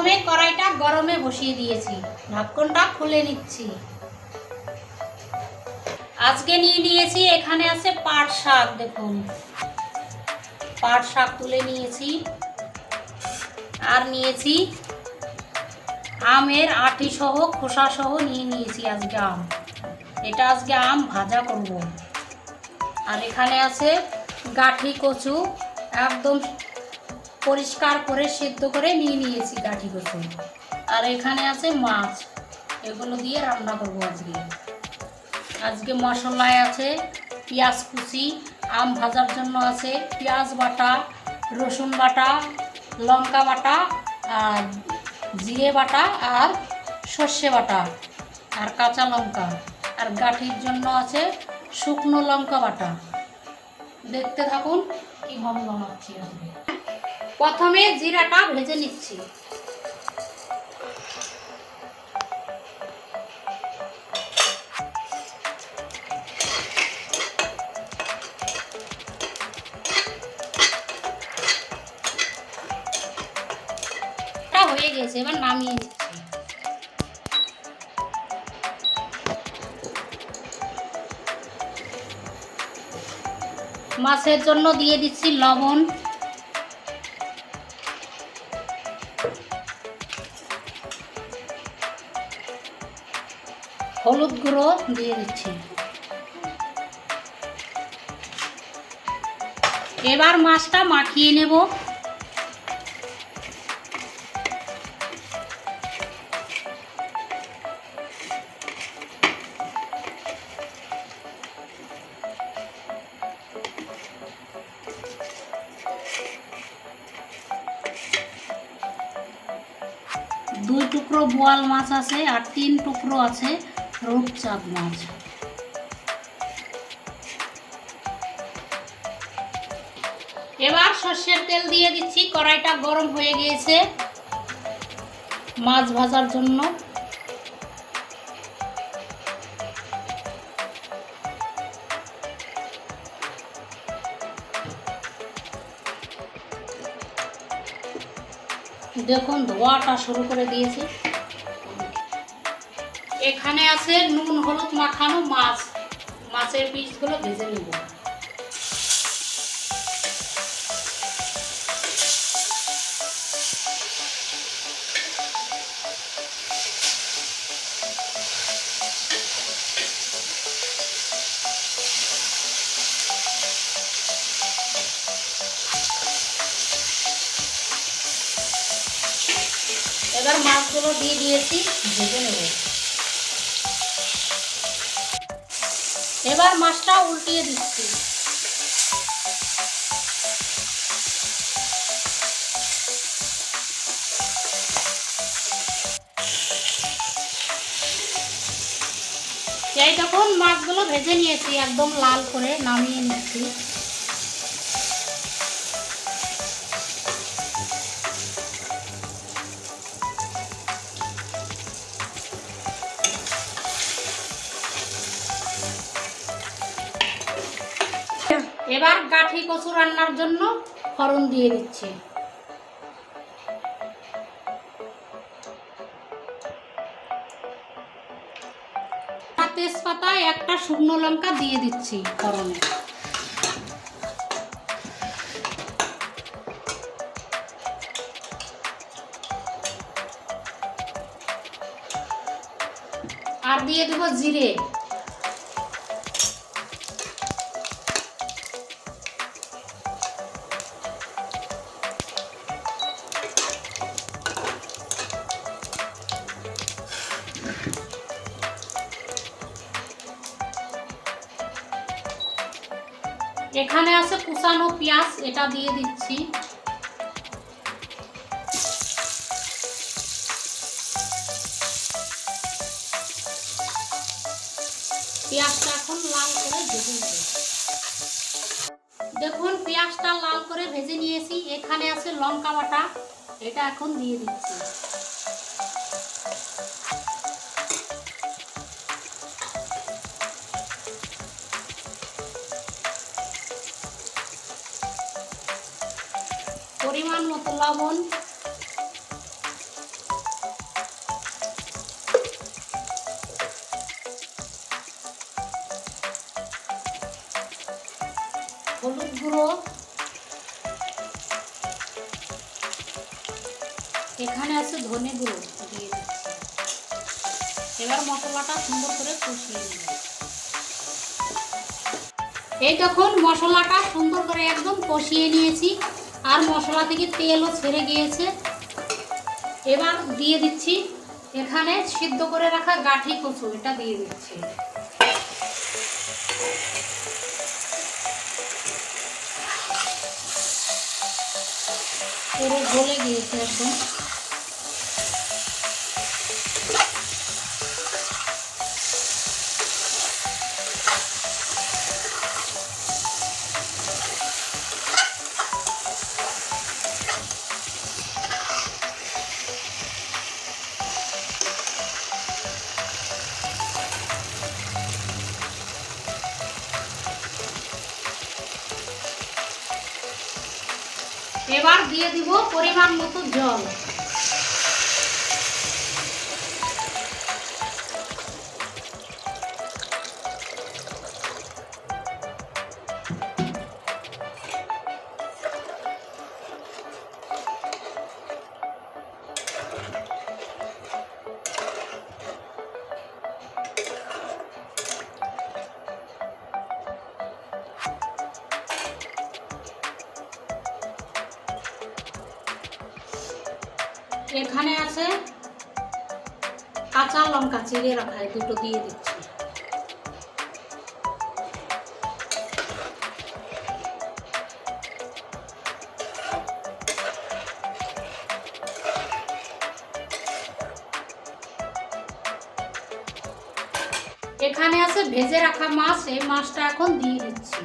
প্রথমে কড়াইটা গরমে বসিয়ে দিয়েছি। ঢাকনটা খুলে নিচ্ছি। আজকে নিয়ে নিয়েছি, এখানে আছে পাট শাক, দেখুন। পাট শাক তুলে নিয়েছি। আর নিয়েছি আমের আটি সহ খোসা সহ নিয়ে নিয়েছি আজকে আম। এটা আজকে আম ভাজা করব। আর এখানে আছে গাঠি কচু, একদম পরিষ্কার করে, সেদ্ধ করে নিয়ে নিয়েছি গাঠি কচু আর এখানে আছে মাছ। এগুলো দিয়ে রান্না করব আজকে। আজকে মশলায় আছে পেঁয়াজ কুচি, আম ভাজার জন্য আছে পেঁয়াজ বাটা, রসুন বাটা, লঙ্কা বাটা, আর জিরে বাটা, আর সর্ষে বাটা, আর কাঁচা লঙ্কা। আর গাঠির জন্য আছে শুকনো লঙ্কা বাটা। দেখতে থাকুন কীভাবে বানাচ্ছি আজকে। প্রথমে জিরাটা ভেজে নিচ্ছি। হয়ে গেছে এবার নামিয়ে নিচ্ছি। মাছের জন্য দিয়ে দিচ্ছি লবণ। গুঁড়ো দিয়ে দিচ্ছি। এবার মাছটা মাখিয়ে নেব। দুই টুকরো বোয়াল মাছ আছে আর তিন টুকরো আছে। রূপচাঁদ মাছ। এবার সর্ষের তেল দিয়ে দিচ্ছি, কড়াইটা গরম হয়ে গিয়েছে মাছ ভাজার জন্য। দেখুন, ধোয়াটা শুরু করে দিয়েছি। এখানে আছে নুন হলুদ মাখানো মাছ। মাছের পিসগুলো ভেজে নেব। উল্টিয়ে দিচ্ছি। এই তখন মাছগুলো ভেজে নিয়েছি একদম লাল করে নামিয়ে নিচ্ছি। কচু রান্নার জন্য ফড়ন দিয়ে দিচ্ছি। তেজপাতা একটা শুকনো লঙ্কা দিয়ে দিচ্ছি ফড়নে। আর দিয়ে দেবো জিরে। এখানে আছে কুচানো পেঁয়াজ, এটা দিয়ে দিচ্ছি। পেঁয়াজটা এখন লাল করে ভেজে দেখুন, পেঁয়াজটা লাল করে ভেজে নিয়েছি। এখানে আছে লঙ্কা বাটা, এটা এখন দিয়ে দিচ্ছি। লবণ। হলুদ গুঁড়ো। এখানে আছে ধনে গুঁড়ো দিয়ে দিচ্ছি। এবার মশলাটা সুন্দর করে কষিয়ে নিব। এই তখন মশলাটা সুন্দর করে একদম কষিয়ে নিয়েছি। আর মশলা থেকে তেলও ছেড়ে গিয়েছে। এবার দিয়ে দিচ্ছি এখানে সিদ্ধ করে রাখা গাঠি কচু, এটা দিয়ে দিচ্ছি। গলে গিয়েছে একদম কাঁচা লঙ্কা চিড়ে রাখা দুটো দিয়ে দিচ্ছি। এখানে আছে ভেজে রাখা মাছ, এই মাছটা এখন দিয়ে দিচ্ছি।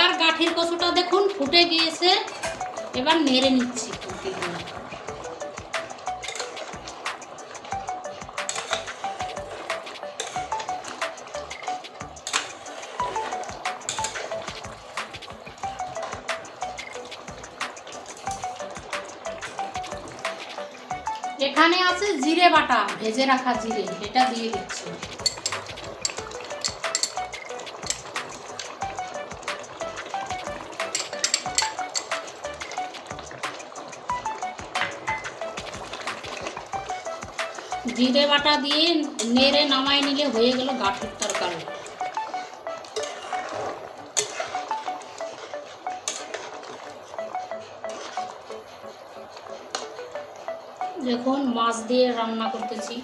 এবার গাঠির কচুটা দেখুন, ফুটে গিয়েছে। এবার নেড়ে নিচ্ছি। এখানে আছে জিরে বাটা, ভেজে রাখা জিরে, এটা দিয়ে দিচ্ছি। জিরে বাটা দিয়ে নেড়ে নামাই নিলে হয়ে গেল গাঠুর তরকারি। দেখুন, মাছ দিয়ে রান্না করতেছি।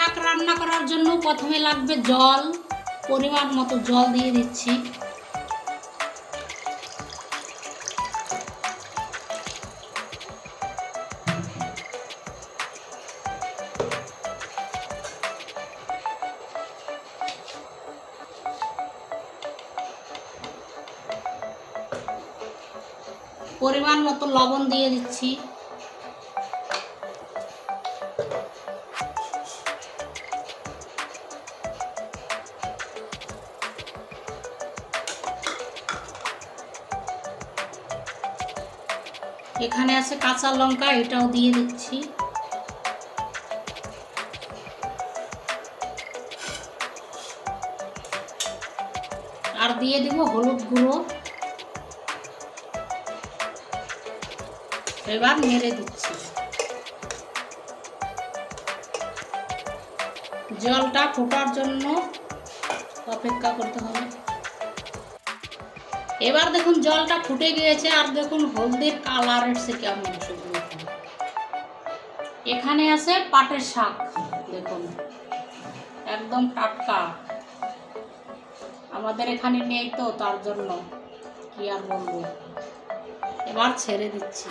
শাক রান্না করার জন্য প্রথমে লাগবে জল, পরিমাণ মতো জল দিয়ে দিচ্ছি। পরিমাণ মতো লবণ দিয়ে দিচ্ছি। এখানে আছে কাঁচা লঙ্কা, এটাও দিয়ে দিচ্ছি। আর দিয়ে দিব হলুদ গুঁড়ো। এবার নেড়ে দিচ্ছি। জলটা ফোটার জন্য অপেক্ষা করতে হবে। এবার দেখুন জলটা ফুটে গিয়েছে, আর দেখুন হলদির কালার এসছে কেমন এখানে আছে পাটের শাক, দেখুন। একদম টাটকা। আমাদের এখানে নেই তো, তার জন্য কি আর বলব? এবার ছেড়ে দিচ্ছি।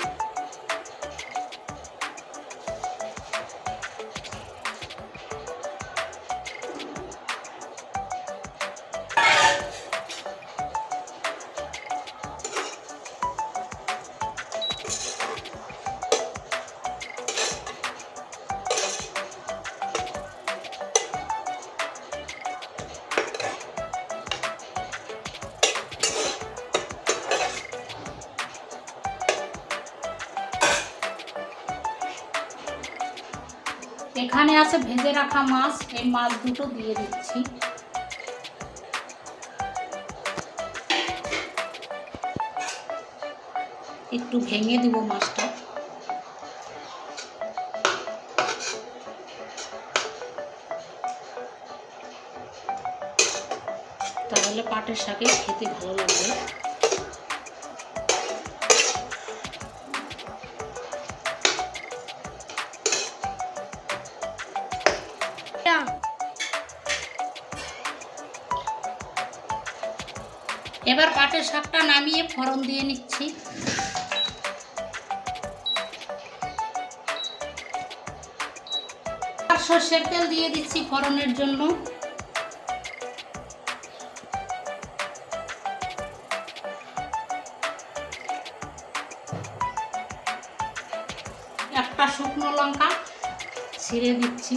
এখানে আছে ভেজে রাখা মাছ, এই মাছ দুটো দিয়ে দিচ্ছি। একটু ভেঙে দিব মাছটা। তাহলে পাটের শাকে খেতে ভালো লাগবে এবার পাটের শাকটা নামিয়ে ফোড়ন দিয়ে নিচ্ছি। আর সর্ষের তেল দিয়ে দিচ্ছি ফোড়নের জন্য। একটা শুকনো লঙ্কা ছিঁড়ে দিচ্ছি।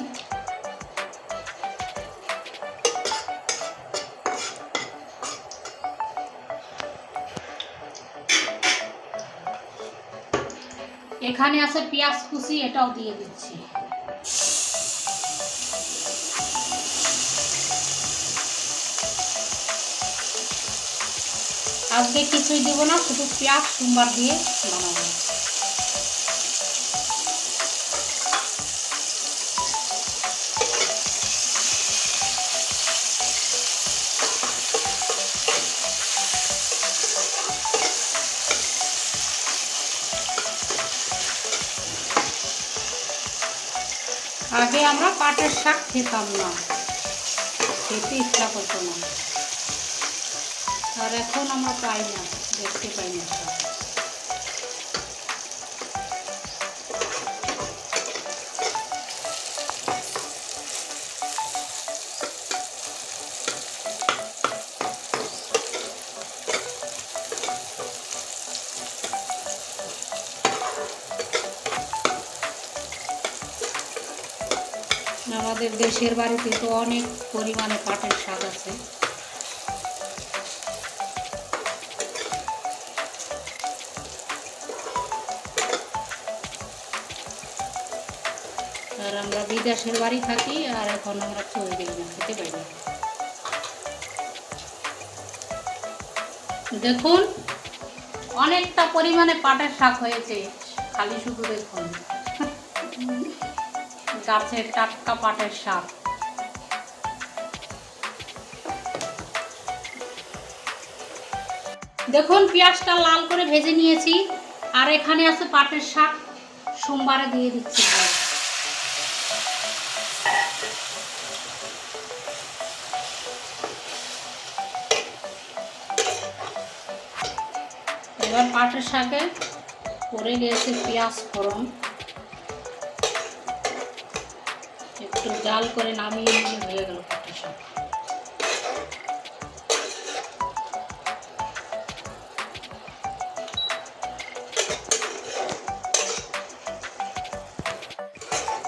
এখানে আছে পেঁয়াজ কুচি, এটাও দিয়ে দিচ্ছি। আজকে কিছুই দেবো না, শুধু পেঁয়াজ, সোমবার দিয়ে বানাবো। আগে আমরা পাটের শাক খেতাম না। খেতে ইচ্ছা করতো না। আর এখন আমরা পাই না, দেখতে পাই না দেশের বাড়িতে তো অনেক পরিমাণে পাটের শাক আছে। আর আমরা বিদেশের বাড়ি থাকি আর এখন আমরা না খেতে পারি দেখুন, অনেকটা পরিমাণে পাটের শাক হয়েছে, খালি শুধু দেখুন। গাছের টাটকা পাটের শাক। দেখুন, পেঁয়াজটা লাল করে ভেজে নিয়েছি, আর এখানে আছে পাটের শাক। সোমবারে দিয়ে দিচ্ছি। এবার পাটের শাকে পরে গিয়েছে পেঁয়াজ ফোড়ন। জাল করে নামিয়ে নিয়ে হয়ে গেল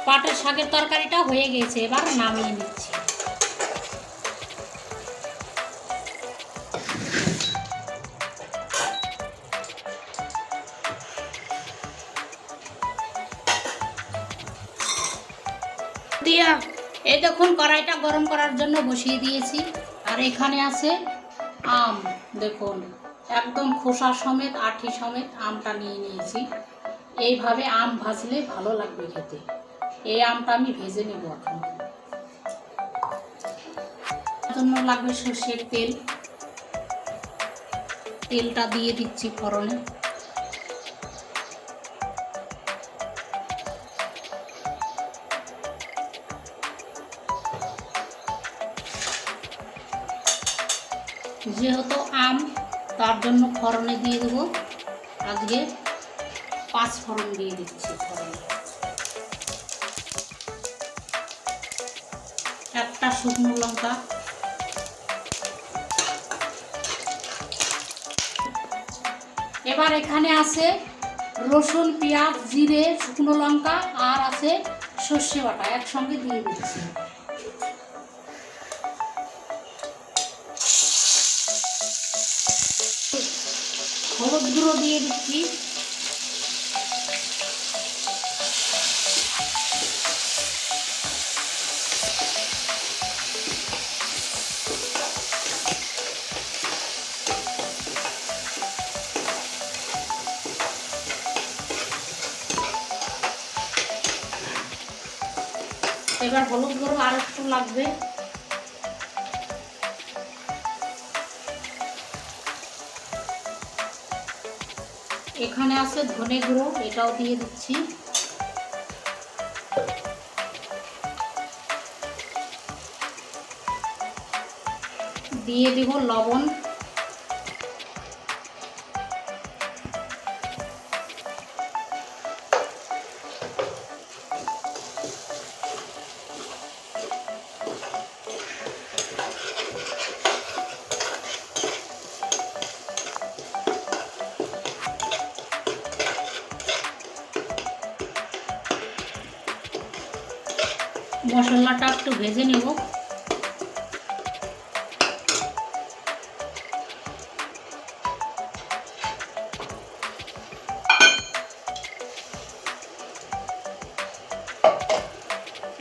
পাটের শাকের তরকারিটা হয়ে গেছে এবার নামিয়ে নিচ্ছি। দিয়া, এই দেখুন কড়াইটা গরম করার জন্য বসিয়ে দিয়েছি। আর এখানে আছে আম, দেখুন, একদম খোসা সমেত, আঠি সমেত আমটা নিয়ে নিয়েছি। এইভাবে আম ভাজলে ভালো লাগবে খেতে। এই আমটা আমি ভেজে নেব এখন। জন্য লাগবে সর্ষের তেল। তেলটা দিয়ে দিচ্ছি ফোড়নে। যেহেতু আম, তার জন্য ফড়নে দিয়ে দেবো। আজকে পাঁচ ফড়ন দিয়ে দিচ্ছি একটা শুকনো লঙ্কা। এবার এখানে আছে রসুন, পেঁয়াজ, জিরে, শুকনো লঙ্কা আর আছে সর্ষে বাটা, একসঙ্গে দিয়ে দিচ্ছি। হলুদ গুঁড়ো দিয়ে দিচ্ছি। এবার হলুদ গুঁড়ো আর একটু লাগবে। এখানে আছে ধনে গুঁড়ো এটাও দিয়ে দিচ্ছি। দিয়ে দিব লবণ।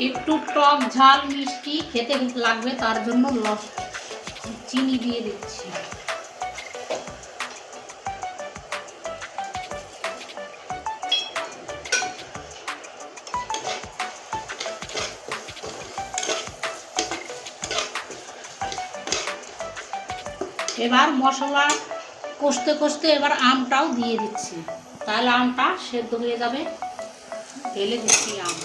একটু টক ঝাল মিষ্টি খেতে লাগবে, তার জন্য লস চিনি দিয়ে দিচ্ছি। এবার মশলা কষতে কষতে এবার আমটাও দিয়ে দিচ্ছি। তাহলে আমটা সেদ্ধ হয়ে যাবে। ঢেলে দিচ্ছি আম।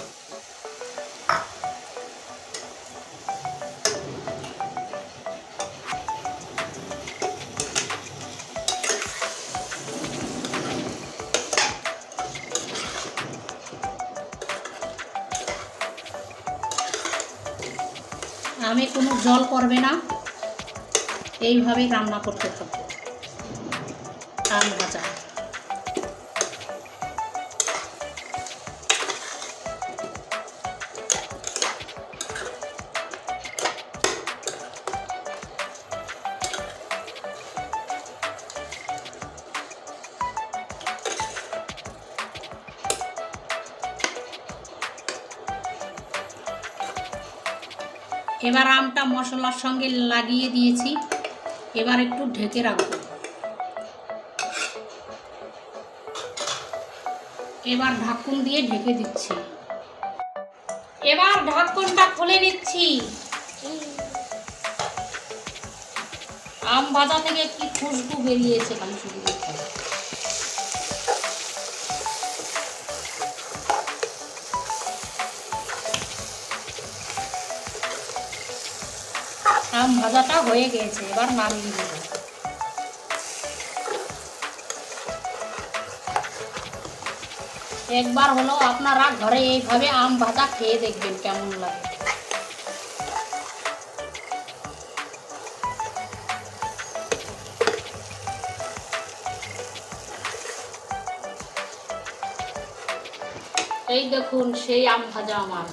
আমি কোনো জল পড়বে না। এইভাবেই রান্না করতে থাকব। আম ভাজা। এবার আমটা মশলার সঙ্গে লাগিয়ে দিয়েছি। এবার একটু ঢেকে রাখব। এবার ঢাকুন দিয়ে ঢেকে দিচ্ছি। এবার ঢাকনটা খুলে নিচ্ছি। আম ভাজা থেকে কি খুশবু বেরিয়েছে খালি শুধু আম ভাজাটা হয়ে গেছে, এবার নামিয়ে দেবো একবার হলো আপনারা ঘরে এইভাবে আম ভাজা খেয়ে দেখবেন কেমন লাগে। এই দেখুন, সেই আম ভাজা আমার।